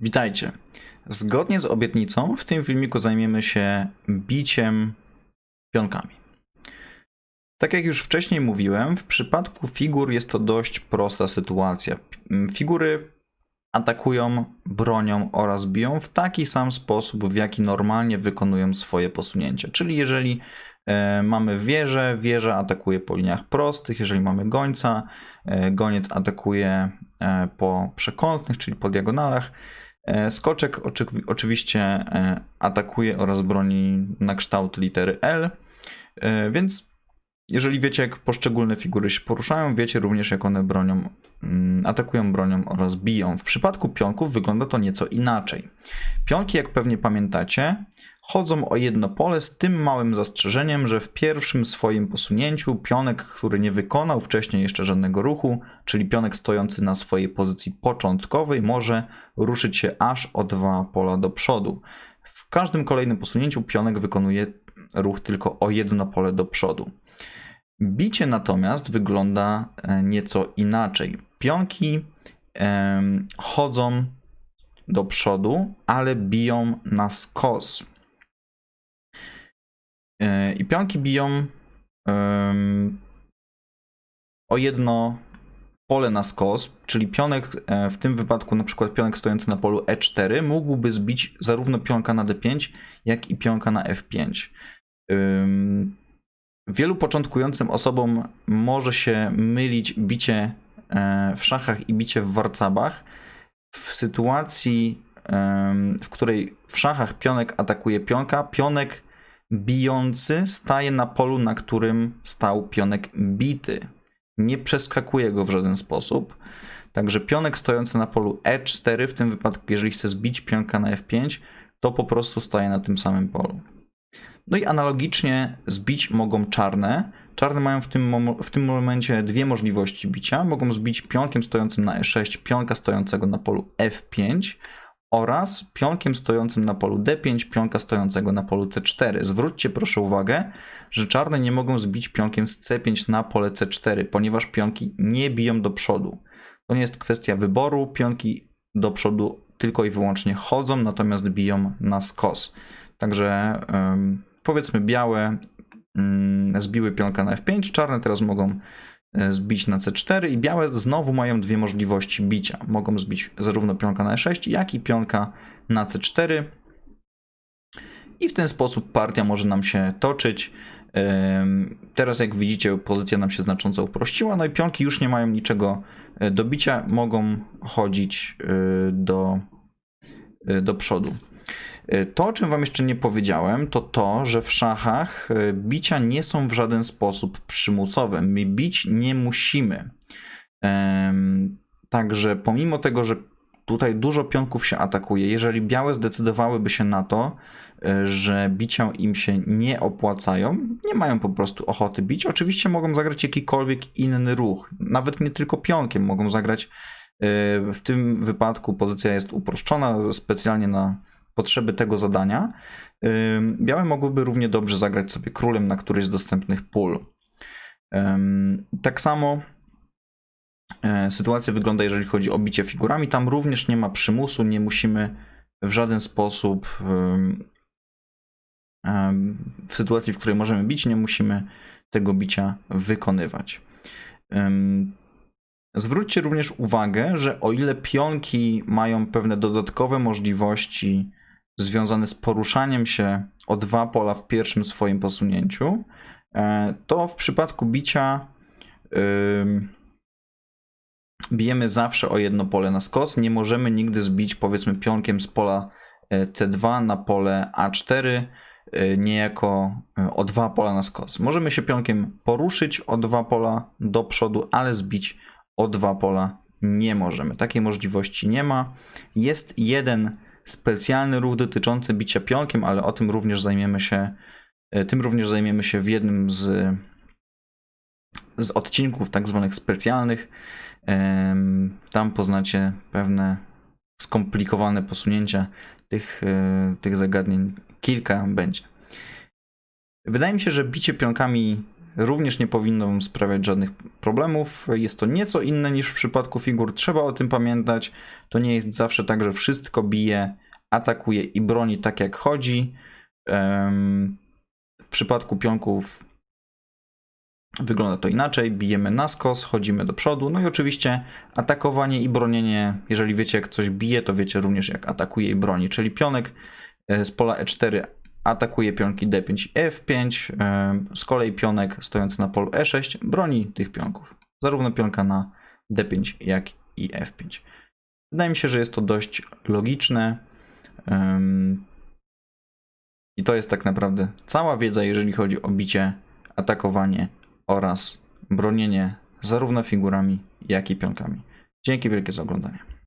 Witajcie. Zgodnie z obietnicą w tym filmiku zajmiemy się biciem pionkami. Tak jak już wcześniej mówiłem, w przypadku figur jest to dość prosta sytuacja. Figury atakują, bronią oraz biją w taki sam sposób, w jaki normalnie wykonują swoje posunięcie. Czyli jeżeli e, mamy wieżę, wieża atakuje po liniach prostych, jeżeli mamy gońca, e, goniec atakuje e, po przekątnych, czyli po diagonalach. E, Skoczek oczy- oczywiście e, atakuje oraz broni na kształt litery L, e, więc jeżeli wiecie, jak poszczególne figury się poruszają, wiecie również, jak one bronią, mm, atakują bronią oraz biją. W przypadku pionków wygląda to nieco inaczej. Pionki, jak pewnie pamiętacie, chodzą o jedno pole z tym małym zastrzeżeniem, że w pierwszym swoim posunięciu pionek, który nie wykonał wcześniej jeszcze żadnego ruchu, czyli pionek stojący na swojej pozycji początkowej, może ruszyć się aż o dwa pola do przodu. W każdym kolejnym posunięciu pionek wykonuje ruch tylko o jedno pole do przodu. Bicie natomiast wygląda e, nieco inaczej. Pionki chodzą do przodu, ale biją na skos. E, I pionki biją em, o jedno pole na skos, czyli pionek e, w tym wypadku, na przykład pionek stojący na polu E4, mógłby zbić zarówno pionka na D5, jak i pionka na F5. Ym, Wielu początkującym osobom może się mylić bicie e, w szachach i bicie w warcabach. W sytuacji, w której w szachach pionek atakuje pionka, pionek bijący staje na polu, na którym stał pionek bity. Nie przeskakuje go w żaden sposób. Także pionek stojący na polu E4, w tym wypadku, jeżeli chce zbić pionka na F5, to po prostu staje na tym samym polu. No i analogicznie zbić mogą czarne. Czarne mają w tym, w tym momencie dwie możliwości bicia. Mogą zbić pionkiem stojącym na E6, pionka stojącego na polu F5 oraz pionkiem stojącym na polu D5, pionka stojącego na polu C4. Zwróćcie proszę uwagę, że czarne nie mogą zbić pionkiem z C5 na pole C4, ponieważ pionki nie biją do przodu. To nie jest kwestia wyboru, pionki do przodu tylko i wyłącznie chodzą, natomiast biją na skos. Także powiedzmy białe ym, zbiły pionka na F5, czarne teraz mogą zbić na C4 i białe znowu mają dwie możliwości bicia. Mogą zbić zarówno pionka na E6, jak i pionka na C4. I w ten sposób partia może nam się toczyć. Teraz, jak widzicie, pozycja nam się znacząco uprościła. No i pionki już nie mają niczego e, do bicia, mogą chodzić e, do, e, do przodu. E, To, o czym Wam jeszcze nie powiedziałem, to to, że w szachach e, bicia nie są w żaden sposób przymusowe. My bić nie musimy. Także pomimo tego, że tutaj dużo pionków się atakuje, jeżeli białe zdecydowałyby się na to, e, że bicia im się nie opłacają, nie mają po prostu ochoty bić, oczywiście mogą zagrać jakikolwiek inny ruch. Nawet nie tylko pionkiem mogą zagrać. W tym wypadku pozycja jest uproszczona specjalnie na potrzeby tego zadania. Białe mogłyby równie dobrze zagrać sobie królem na któryś z dostępnych pól. Tak samo e, sytuacja wygląda, jeżeli chodzi o bicie figurami. Tam również nie ma przymusu, nie musimy w żaden sposób w sytuacji, w której możemy bić, nie musimy tego bicia wykonywać. Zwróćcie również uwagę, że o ile pionki mają pewne dodatkowe możliwości związane z poruszaniem się o dwa pola w pierwszym swoim posunięciu, e, to w przypadku bicia bijemy zawsze o jedno pole na skos. Nie możemy nigdy zbić powiedzmy pionkiem z pola e, C2 na pole A4 e, niejako o dwa pola na skos. Możemy się pionkiem poruszyć o dwa pola do przodu, ale zbić o dwa pola nie możemy. Takiej możliwości nie ma. Jest jeden specjalny ruch dotyczący bicia pionkiem, ale o tym również zajmiemy się, e, tym również zajmiemy się w jednym z, z odcinków tak zwanych specjalnych. Tam poznacie pewne skomplikowane posunięcia tych, e, tych zagadnień. Kilka będzie. Wydaje mi się, że bicie pionkami również nie powinno wam sprawiać żadnych problemów. Jest to nieco inne niż w przypadku figur, trzeba o tym pamiętać. To nie jest zawsze tak, że wszystko bije, atakuje i broni tak jak chodzi. W przypadku pionków wygląda to inaczej. Bijemy na skos, chodzimy do przodu. No i oczywiście atakowanie i bronienie. Jeżeli wiecie, jak coś bije, to wiecie również, jak atakuje i broni. Czyli pionek e, z pola E4 atakuje pionki D5 i F5. e, Z kolei pionek stojący na polu E6 broni tych pionków. Zarówno pionka na D5, jak i F5. Wydaje mi się, że jest to dość logiczne. I to jest tak naprawdę cała wiedza, jeżeli chodzi o bicie, atakowanie oraz bronienie zarówno figurami, jak i pionkami. Dzięki wielkie za oglądanie.